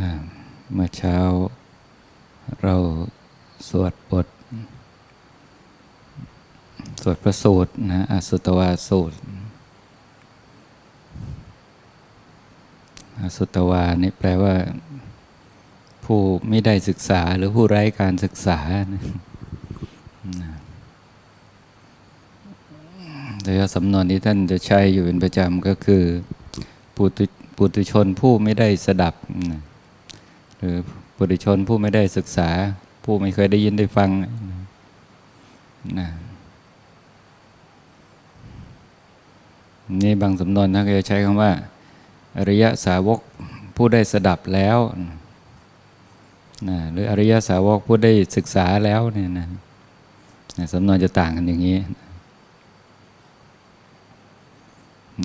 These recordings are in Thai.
นะเมื่อเช้าเราสวดบท สวดพระสูตรนะอสุตวาสูตร อสุตวานี่แปลว่า ผู้ไม่ได้ศึกษาหรือผู้ไร้การศึกษานะนะโดยสำนวนที่ท่านจะใช้อยู่เป็นประจำก็คือ ปุตุปุตุชนผู้ไม่ได้สดับนะ หรือปุถุชนผู้ไม่ได้ศึกษา ผู้ไม่เคยได้ยินได้ฟังนะนี่บางสำนวนท่านก็จะใช้คำว่า อริยสาวกผู้ได้สดับแล้วนะหรืออริยสาวกผู้ได้ศึกษาแล้วเนี่ยนะนะสำนวนจะต่างกันอย่างนี้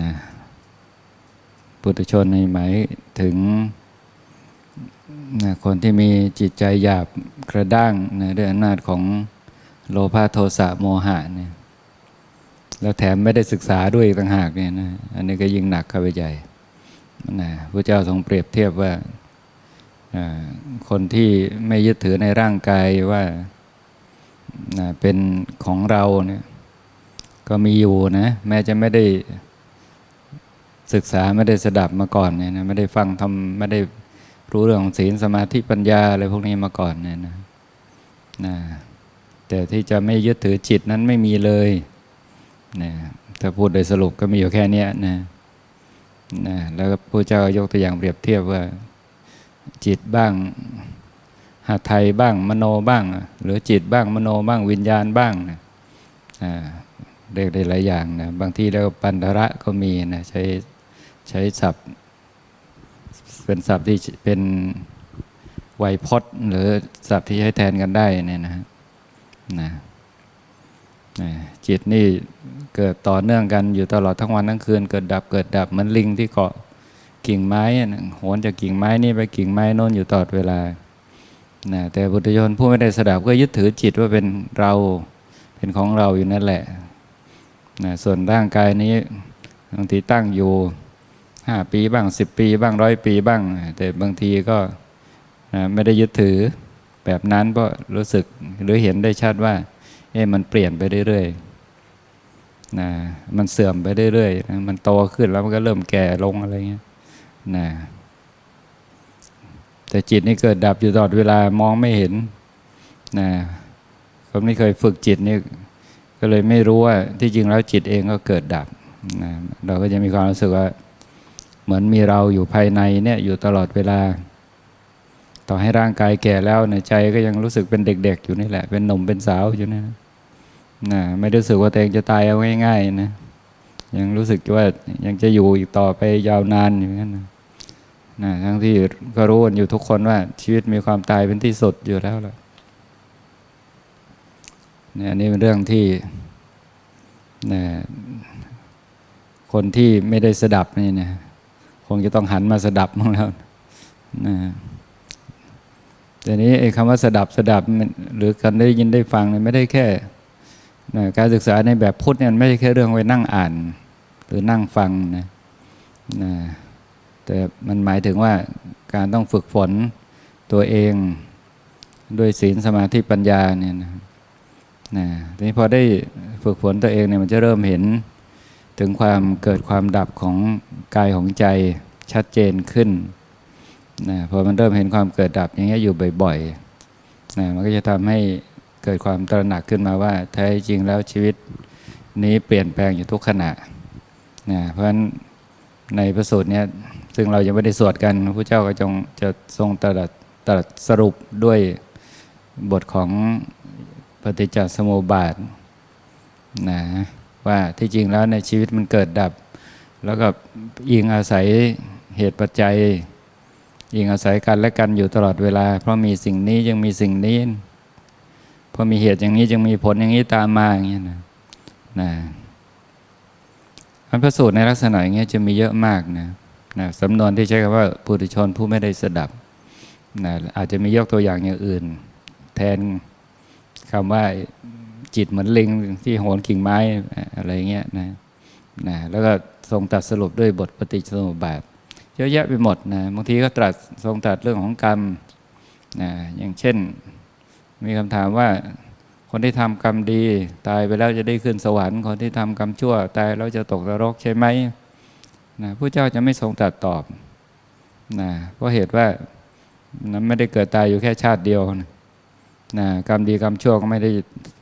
นะปุถุชนในหมายถึง นะคนที่มีจิตใจหยาบกระด้างนะด้วยอำนาจของโลภะโทสะโมหะเนี่ยแล้วแถมไม่ได้ศึกษาด้วยต่างหากเนี่ยนะอันนี้ก็ยิ่งหนักเข้าไปใหญ่นะพระเจ้าทรงเปรียบเทียบว่าคนที่ไม่ยึดถือในร่างกายว่าเป็นของเราเนี่ยก็มีอยู่นะแม้จะไม่ได้ศึกษาไม่ได้สดับมาก่อนเนี่ยนะไม่ได้ฟังทำไม่ได้ รู้เรื่องของศีลสมาธิปัญญาอะไรพวกนี้มาก่อนเนี่ยนะนะแต่ที่จะไม่ยึดถือจิตนั้นไม่มีเลยนะถ้าพูดโดยสรุปก็มีอยู่แค่นี้นะนะแล้วพระเจ้ายกตัวอย่างเปรียบเทียบว่าจิตบ้างหาไทยบ้างมโนบ้าง หรือจิตบ้างมโนบ้างวิญญาณบ้างนะเรียกได้หลายอย่างนะบางที่แล้วปันธระก็มีนะใช้ใช้ศัพท์ เป็นศัพท์ที่เป็นไวยพจน์หรือศัพท์ที่ใช้แทนกันได้เนี่ยนะนะนะจิตนี่เกิดต่อเนื่องกันอยู่ตลอดทั้งวันทั้งคืน เกิดดับเกิดดับเหมือนลิงที่เกาะกิ่งไม้โหนจากกิ่งไม้นี่ไปกิ่งไม้โน้นอยู่ตลอดเวลานะแต่บุตรชนผู้ไม่ได้สดับก็ยึดถือจิตว่าเป็นเราเป็นของเราอยู่นั่นแหละนะส่วนร่างกายนี้บางทีตั้งอยู่ ห้าปีบ้างสิบปีบ้างร้อยปีบ้าง แต่บางทีก็ไม่ได้ยึดถือแบบนั้นเพราะรู้สึกหรือเห็นได้ชัดว่าเอ๊ะมันเปลี่ยนไปเรื่อยๆนะมันเสื่อมไปเรื่อยๆมันโตขึ้นแล้วมันก็เริ่มแก่ลงอะไรเงี้ยนะแต่จิตนี่เกิดดับอยู่ตลอดเวลามองไม่เห็นนะคนไม่เคยฝึกจิตนี่ก็เลยไม่รู้ว่าที่จริงแล้วจิตเองก็เกิดดับนะเราก็จะมีความรู้สึกว่า เหมือนมีเราอยู่ภายในเนี่ยอยู่ตลอดเวลา ต่อให้ร่างกายแก่แล้วในใจก็ยังรู้สึกเป็นเด็ก ๆ อยู่นี่แหละ เป็นหนุ่มเป็นสาวอยู่นี่นะนะไม่รู้สึกว่าตัวเองจะตายเอาง่ายๆนะยังรู้สึกว่ายังจะอยู่อีกต่อไปยาวนานอย่างนั้นนะนะทั้งที่ก็รู้กันอยู่ทุกคนว่าชีวิตมีความตายเป็นที่สุดอยู่แล้วล่ะเนี่ยอันนี้เป็นเรื่องที่นะคนที่ไม่ได้สดับนี่นะ งจะต้องหันมาสดับบ้งแล้วนะแต่นี้ไอ้คำว่าสดับสดับหรือการได้ยินได้ฟังเนี่ยไม่ได้แค่นะการศึกษาในแบบพุทธเนี่ยมันไม่ใช่แค่เรื่องไว้นั่งอ่าน หรือนั่งฟังนะนะแต่มันหมายถึงว่าการต้องฝึกฝนตัวเองด้วยศีลสมาธิปัญญาเนี่ยนะนะทีนี้พอได้ฝึกฝนตัวเองเนี่ยมันจะเริ่มเห็น ถึงความเกิดความดับของกายของใจชัดเจนขึ้นนะพอมันเริ่มเห็นความเกิดดับอย่างเงี้ยอยู่บ่อยๆนะมันก็จะทำให้เกิดความตระหนักขึ้นมาว่าแท้จริงแล้วชีวิตนี้เปลี่ยนแปลงอยู่ทุกขณะนะเพราะฉะนั้นในพระสูตรเนี้ยซึ่งเรายังไม่ได้สวดกันพระเจ้าก็จงจะทรงตรัสตรัสสรุปด้วยบทของปฏิจจสมุปบาทนะ ว่าที่จริงแล้วในชีวิตมันเกิดดับ แล้วก็อิงอาศัยเหตุปัจจัยอิงอาศัยกันและกันอยู่ตลอดเวลา เพราะมีสิ่งนี้ยังมีสิ่งนี้เพราะมีเหตุอย่างนี้จึงมีผลอย่างนี้ตามมาอย่างเงี้ยนะนะอันพระสูตรในลักษณะอย่างเงี้ยจะมีเยอะมากนะนะสำนวนที่ใช้คำว่าปุถุชนผู้ไม่ได้สดับนะอาจจะมียกตัวอย่างอย่างอื่น แทนคำว่า จิตเหมือนลิงที่โหนกิ่งไม้อะไรเงี้ยนะนะแล้วก็ทรงตัดสรุปด้วยบทปฏิจจสมุปบาทเยอะแยะไปหมดนะบางทีก็ตรัสทรงตรัสเรื่องของกรรมนะอย่างเช่น มีคำถามว่าคนที่ทำกรรมดี ตายไปแล้วจะได้ขึ้นสวรรค์ คนที่ทำกรรมชั่ว ตายแล้วจะตกนรกใช่ไหมนะผู้เจ้าจะไม่ทรงตรัสตอบนะเพราะเหตุว่านั้นไม่ได้เกิดตายอยู่แค่ชาติเดียวนะ นะกรรมดีกรรมชั่วก็ไม่ได้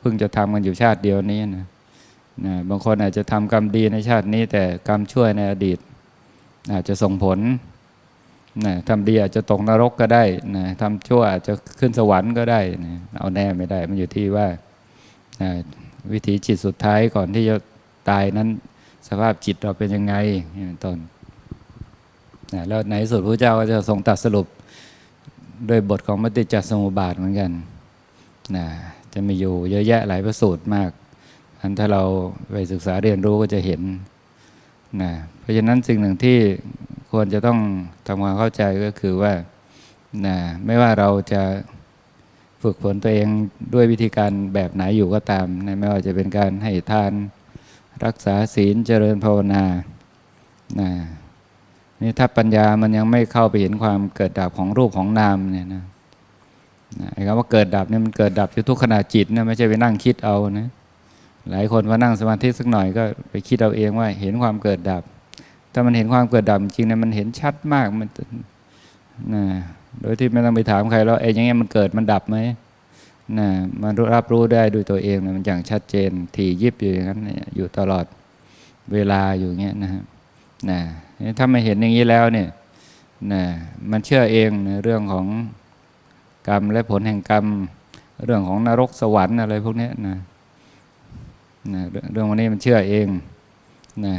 เพิ่งจะทำกันอยู่ชาติเดียวนี้นะนะบางคนอาจจะทำกรรมดีในชาตินี้ แต่กรรมชั่วในอดีตอาจจะส่งผลนะทำดีอาจจะตกนรกก็ได้นะทำชั่วอาจจะขึ้นสวรรค์ก็ได้นะเอาแน่ไม่ได้ มันอยู่ที่ว่านะวิถีจิตสุดท้ายก่อนที่จะตายนั้น สภาพจิตเราเป็นยังไงนี่เป็นต้นนะแล้วในที่สุดพระเจ้าก็จะทรงตัดสรุปด้วยบทของมติจจสมุบาทเหมือนกัน นะจะมีอยู่เยอะแยะหลายประสูตรมากอันถ้าเราไปศึกษาเรียนรู้ก็จะเห็นนะเพราะฉะนั้นสิ่งหนึ่งที่ควรจะต้องทำความเข้าใจก็คือว่านะไม่ว่าเราจะฝึกฝนตัวเองด้วยวิธีการแบบไหนอยู่ก็ตามนะไม่ว่าจะเป็นการให้ทานรักษาศีลเจริญภาวนานะนี่ถ้าปัญญามันยังไม่เข้าไปเห็นความเกิดดับของรูปของนามเนี่ยนะ นะไอ้คำว่าเกิดดับเนี่ยมันเกิดดับอยู่ทุกขณะจิตนะไม่ใช่ไปนั่งคิดเอานะหลายคนว่านั่งสมาธิสักหน่อยก็ไปคิดเอาเองว่าเห็นความเกิดดับ ถ้ามันเห็นความเกิดดับจริงๆเนี่ยมันเห็นชัดมากมันนะโดยที่ไม่ต้องไปถามใครแล้วไอ้ยังไงมันเกิดมันดับไหมนะมันรับรู้ได้ด้วยตัวเองนะมันอย่างชัดเจนถี่ยิบอยู่อย่างนั้นอยู่ตลอดเวลาอยู่เงี้ยนะฮะนะถ้าไม่เห็นอย่างนี้แล้วเนี่ยนะมันเชื่อเองในเรื่องของ กรรม และผลแห่งกรรม เรื่องของนรกสวรรค์อะไรพวกนี้นะนะเรื่องวันนี้มันเชื่อเองนะ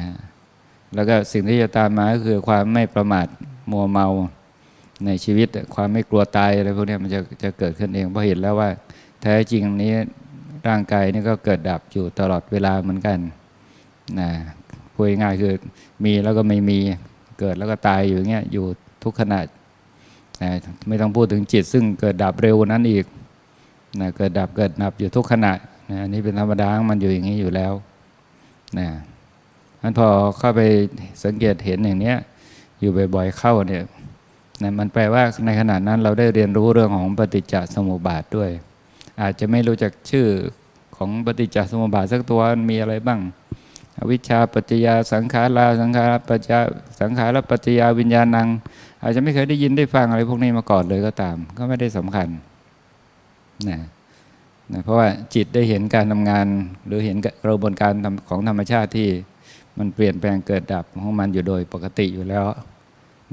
แล้วก็สิ่งที่จะตามมาก็คือความไม่ประมาทมัวเมาในชีวิต ความไม่กลัวตายอะไรพวกนี้มันจะจะเกิดขึ้นเองเพราะเห็นแล้วว่า แท้จริงนี้ร่างกายนี่ก็เกิดดับอยู่ตลอดเวลาเหมือนกันนะพูดง่ายคือมีแล้วก็ไม่มีเกิดแล้วก็ตายอยู่อย่างเงี้ยอยู่ทุกขณะ นะไม่ต้องพูดถึงจิต ซึ่งเกิดดับเร็วนั้นอีกนะเกิดดับเกิดดับอยู่ทุกขณะนะอันนี้เป็นธรรมดามันอยู่อย่างนี้อยู่แล้วนะมันพอเข้าไปสังเกตเห็นอย่างเนี้ยอยู่บ่อยๆเข้าเนี่ยนะมันแปลว่าในขณะนั้นเราได้เรียนรู้เรื่องของปฏิจจสมุปบาทด้วย อาจจะไม่รู้จักชื่อของปฏิจจสมุปบาทสักตัวมีอะไรบ้างอวิชชาปัจจยาสังขาราสังขารปัจจยาสังขารปัจจยาวิญญาณัง อาจจะไม่เคยได้ยินได้ฟังอะไรพวกนี้มาก่อนเลยก็ตาม ก็ไม่ได้สำคัญนะนะเพราะว่าจิตได้เห็นการทำงาน หรือเห็นกระบวนการของธรรมชาติที่มันเปลี่ยนแปลงเกิดดับของมันอยู่โดยปกติอยู่แล้ว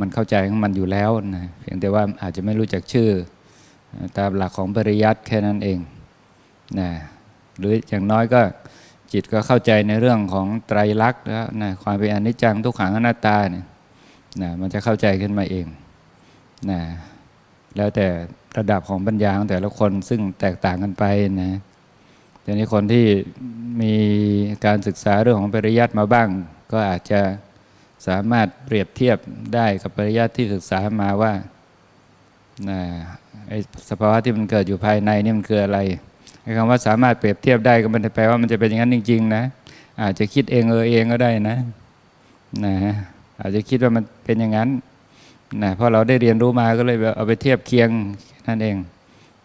มันเข้าใจของมันอยู่แล้วนะเพียงแต่ว่าอาจจะไม่รู้จักชื่อ ตามหลักของปริยัติแค่นั้นเองนะหรืออย่างน้อยก็จิตก็เข้าใจในเรื่องของไตรลักษณ์แล้วนะความเป็นอนิจจังทุกขังอนัตตาเนี่ย นะมันจะเข้าใจขึ้นมาเองนะแล้วแต่ระดับของปัญญาของแต่ละคนซึ่งแตกต่างกันไปนะทีนี้คนที่มีการศึกษาเรื่องของปริยัติมาบ้าง ก็อาจจะสามารถเปรียบเทียบได้กับปริยัติที่ศึกษามาว่านะไอ้สภาวะที่มันเกิดอยู่ภายในนี่มันคืออะไรไอ้คำว่าสามารถเปรียบเทียบได้ก็ไม่ได้แปลว่ามันจะเป็นอย่างนั้นจริง ๆ นะ อาจจะคิดเองเออเองก็ได้นะ นะ อาจจะคิดว่ามันเป็นอย่างนั้นนะเพราะเราได้เรียนรู้มาก็เลยเอาไปเทียบเคียงนั่นเอง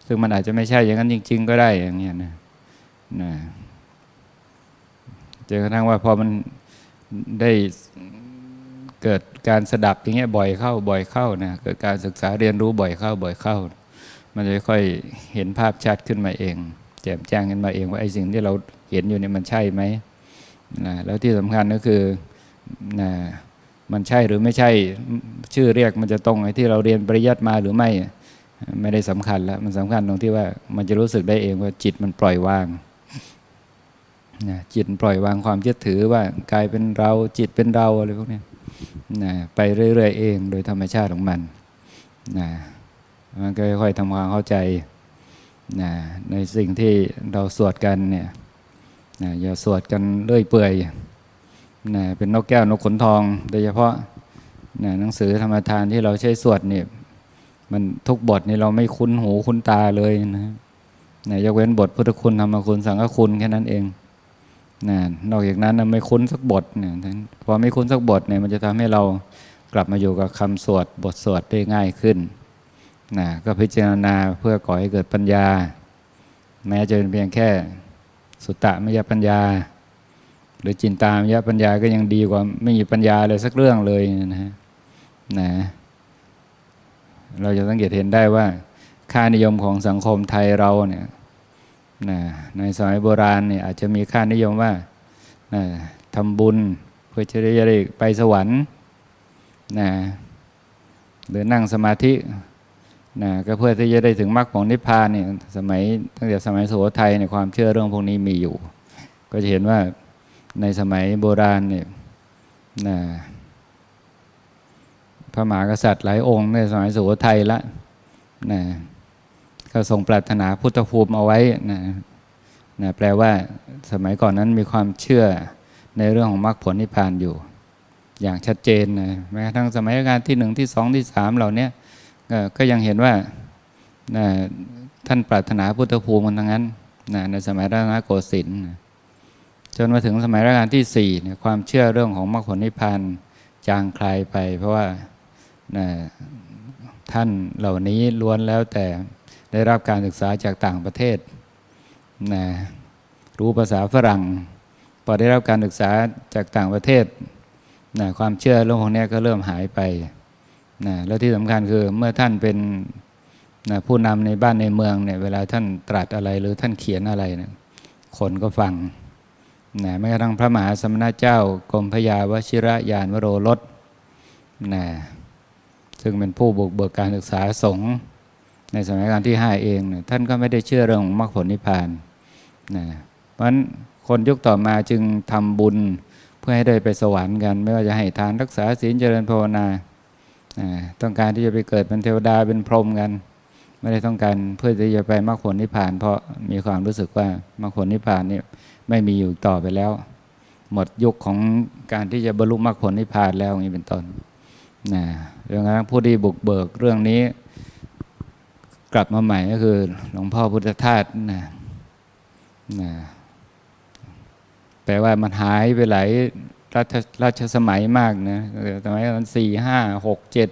ซึ่งมันอาจจะไม่ใช่อย่างนั้นจริง ๆ ก็ได้อย่างเงี้ยนะนะจนกระทั่งว่าพอมันได้เกิดการสดับอย่างเงี้ยบ่อยเข้าบ่อยเข้านะเกิดการศึกษาเรียนรู้บ่อยเข้าบ่อยเข้า มันจะค่อยเห็นภาพชัดขึ้นมาเอง แจ่มแจ้งขึ้นมาเองว่าไอ้สิ่งที่เราเห็นอยู่เนี่ยมันใช่ไหมนะแล้วที่สำคัญก็คือนะ มันใช่หรือไม่ใช่ชื่อเรียกมันจะตรงไอ้ที่เราเรียนปริยัติมาหรือไม่ ไม่ได้สำคัญแล้วมันสำคัญตรงที่ว่ามันจะรู้สึกได้เองว่าจิตมันปล่อยวางนะจิตปล่อยวางความยึดถือว่ากายเป็นเราจิตเป็นเราอะไรพวกนี้นะไปเรื่อยๆเองโดยธรรมชาติของมันนะมันก็ค่อยๆทำความเข้าใจนะในสิ่งที่เราสวดกันเนี่ยนะอย่าสวดกันเรื่อยเปื่อย นะเป็นนกแก้วนกขนทอง โดยเฉพาะนะหนังสือธรรมทานที่เราใช้สวดเนี่ยมันทุกบทนี่เราไม่คุ้นหูคุ้นตาเลยนะนะยกเว้นบทพุทธคุณธรรมคุณสังฆคุณแค่นั้นเองนะนอกจากนั้นไม่คุ้นสักบทเนี่ยพอไม่คุ้นสักบทเนี่ยมันจะทำให้เรากลับมาอยู่กับคำสวดบทสวดได้ง่ายขึ้นนะก็พิจารณาเพื่อก่อให้เกิดปัญญา แม้จะเป็นเพียงแค่สุตตะมยปัญญา หรือจินตามยะปัญญาก็ยังดีกว่าไม่มีปัญญาเลยสักเรื่องเลยนะฮะนะเราจะสังเกตเห็นได้ว่า ค่านิยมของสังคมไทยเราเนี่ยนะในสมัยโบราณเนี่ยอาจจะมีค่านิยมว่านะทำบุญเพื่อจะได้ไปสวรรค์นะหรือนั่งสมาธินะก็เพื่อที่จะได้ถึงมรรคผลนิพพานเนี่ยสมัยตั้งแต่สมัยสุโขทัยเนี่ยความเชื่อเรื่องพวกนี้มีอยู่ ก็จะเห็นว่า ในสมัยโบราณเนี่ยนะพระมหากษัตริย์หลายองค์ในสมัยสุโขทัยละนะก็ทรงปรารถนาพุทธภูมิเอาไว้นะนะแปลว่าสมัยก่อนนั้นมีความเชื่อในเรื่องของมรรคผลนิพพานอยู่ อย่างชัดเจนนะแม้ทั่งสมัยรัชกาลที่หนึ่งที่สองที่สามเหล่านี้ก็ยังเห็นว่านะท่านปรารถนาพุทธภูมิกันทั้งนั้นนะในสมัยรัตนโกสินทร์ จนมาถึงสมัยรัชกาลที่สี่เนี่ยความเชื่อเรื่องของมรรคผลนิพพานจางคลายไป เพราะว่าท่านเหล่านี้ล้วนแล้วแต่ได้รับการศึกษาจากต่างประเทศนะรู้ภาษาฝรั่ง พอได้รับการศึกษาจากต่างประเทศนะความเชื่อเรื่องพวกนี้ก็เริ่มหายไปนะแล้วที่สำคัญคือเมื่อท่านเป็นนะผู้นำในบ้านในเมืองเนี่ยเวลาท่านตรัสอะไรหรือท่านเขียนอะไรเนี่ยคนก็ฟัง นะแม้กระทั่งพระมหาสมณเจ้ากรมพยาวชิระยานวโรรสนะซึ่งเป็นผู้บุกเบิกการศึกษาสงฆ์ในสมัยการที่ห้าเองนี่ยท่านก็ไม่ได้เชื่อเรื่องของมรรคผลนิพพานนะเพราะฉะนั้นคนยุคต่อมาจึงทำบุญเพื่อให้ได้ไปสวรรค์กัน ไม่ว่าจะให้ทานรักษาศีลเจริญภาวนา ต้องการที่จะไปเกิดเป็นเทวดาเป็นพรหมกัน ไม่ได้ต้องการเพื่อที่จะไปมรรคผลนิพพาน เพราะมีความรู้สึกว่ามรรคผลนิพพานนี่ไม่มีอยู่ต่อไปแล้ว หมดยุคของการที่จะบรรลุมรรคผลนิพพานแล้วอย่างนี้เป็นต้นนะเรื่องนั้นผู้ที่บุกเบิกเรื่องนี้ กลับมาใหม่ก็คือ หลวงพ่อพุทธทาสนะนะแปลว่ามันหายไปหลายรัชราชสมัยมากนะสมัยนั้นสี่ห้าหกเจ็ด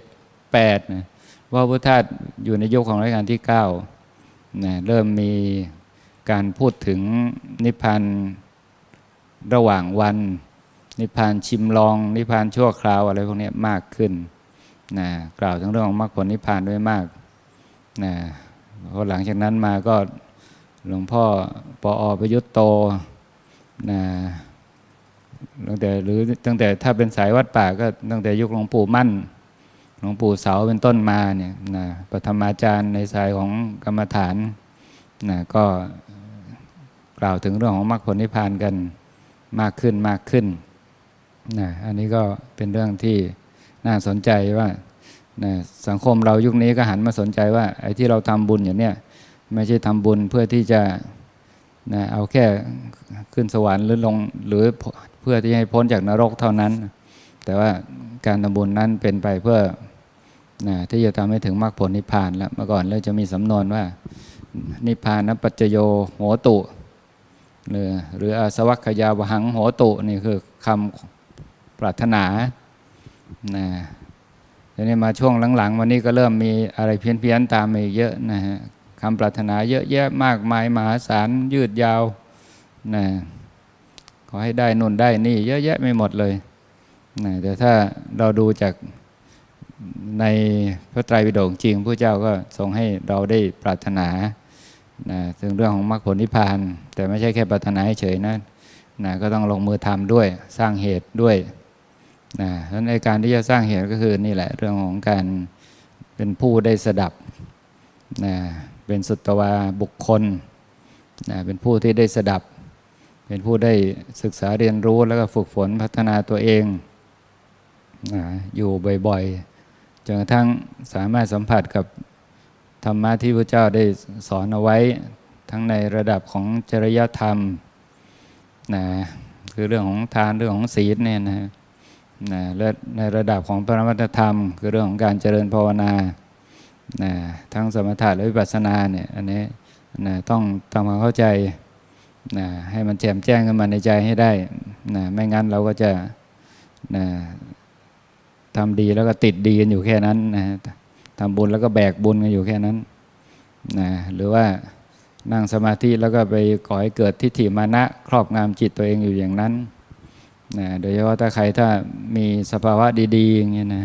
แปดนะ ว่าพุทธทาสอยู่ในยุคของรัชกาลที่เก้านะเริ่มมีการพูดถึงนิพพานระหว่างวัน นิพพานชิมลอง นิพพานชั่วคราวอะไรพวกนี้มากขึ้นนะกล่าวถึงเรื่องของมรรคผลนิพพานด้วยมากนะพอหลังจากนั้นมาก็หลวงพ่อปออประยุทธ์โตนะตั้งแต่หรือตั้งแต่ถ้าเป็นสายวัดป่าก็ตั้งแต่ยุคหลวงปู่มั่น หลวงปู่เสาเป็นต้นมาเนี่ยนะปฐมาจารย์ในสายของกรรมฐานนะก็กล่าวถึงเรื่องของมรรคผลนิพพานกันมากขึ้นมากขึ้นนะอันนี้ก็เป็นเรื่องที่น่าสนใจว่านะสังคมเรายุคนี้ก็หันมาสนใจว่าไอ้ที่เราทำบุญอย่างเนี้ยไม่ใช่ทำบุญเพื่อที่จะนะเอาแค่ขึ้นสวรรค์หรือลงหรือเพื่อที่ให้พ้นจากนรกเท่านั้น แต่ว่าการทำบุญนั้นเป็นไปเพื่อ นะที่จะทำให้ถึงมรรคผลนิพพานแล้วเมื่อก่อนเราจะมีสำนวนว่า นิพพานปัจจโยโหตุหรือหรืออาสวัคยาวหังโหตุนี่คือคำปรารถนานะทีนี้มาช่วงหลังๆ วันนี้ก็เริ่มมีอะไรเพี้ยนๆตามมาเยอะนะฮะคำปรารถนาเยอะแยะมากมายมหาศาลยืดยาวนะขอให้ได้นุ่นได้นี่ เยอะแยะไม่หมดเลยนะแต่ถ้าเราดูจาก ในพระไตรปิฎกจริงพระเจ้าก็ทรงให้เราได้ปรารถนานะถึงเรื่องของมรรคผลนิพพาน แต่ไม่ใช่แค่ปรารถนาเฉยนะนะก็ต้องลงมือทำด้วยสร้างเหตุด้วยนะดังนั้นในการที่จะสร้างเหตุก็คือนี่แหละเรื่องของการเป็นผู้ได้สดับนะเป็นสุตวาบุคคลนะเป็นผู้ที่ได้สดับ เป็นผู้ได้ศึกษาเรียนรู้แล้วก็ฝึกฝนพัฒนาตัวเองนะอยู่บ่อยๆ จนกระทั่งสามารถสัมผัสกับธรรมะที่พระเจ้าได้สอนเอาไว้ ทั้งในระดับของจริยธรรมนะคือเรื่องของทานเรื่องของศีลเนี่ยนะนะและในระดับของปรมัตธรรม คือเรื่องของการเจริญภาวนานะทั้งสมถะและวิปัสสนาเนี่ยอันนี้นะต้องทำความเข้าใจนะให้มันแจ่มแจ้งขึ้นมาในใจให้ได้นะไม่งั้นเราก็จะนะ ทำดีแล้วก็ติดดีกันอยู่แค่นั้นนะทำบุญแล้วก็แบกบุญกันอยู่แค่นั้นนะหรือว่านั่งสมาธิแล้วก็ไปก่อให้เกิดทิฏฐิมานะครอบงำจิตตัวเองอยู่อย่างนั้นนะโดยเฉพาะถ้าใครถ้ามีสภาวะดีๆอย่างเงี้ยนะ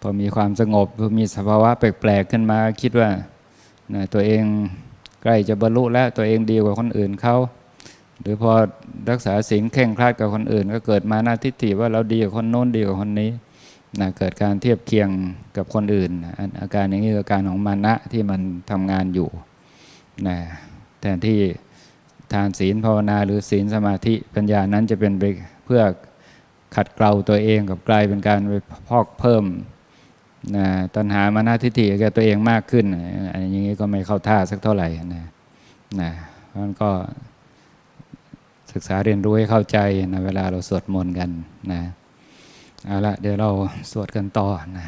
พอมีความสงบพอมีสภาวะแปลกๆขึ้นมาคิดว่านะตัวเองใกล้จะบรรลุแล้วตัวเองดีกว่าคนอื่นเขาหรือพอรักษาศีลเข่งครัดกับคนอื่น ก็เกิดมานาทิฏฐิว่าเราดีกว่าคนโน้นดีกว่าคนนี้ นะเกิดการเทียบเคียงกับคนอื่นนะอาการอย่างนี้คืออาการของมานะที่มันทำงานอยู่นะแทนที่ทานศีลภาวนาหรือศีลสมาธิปัญญานั้นจะเป็นไปเพื่อขัดเกลาตัวเองกับกลายเป็นการไปพอกเพิ่มนะตัณหามานะทิฏฐิแกตัวเองมากขึ้นอันอย่างนี้ก็ไม่เข้าท่าสักเท่าไหร่นะนะเพราะฉะนั้นก็ศึกษาเรียนรู้ให้เข้าใจนะเวลาเราสวดมนต์กันนะ เอาละเดี๋ยวเราสวดกันต่อนะ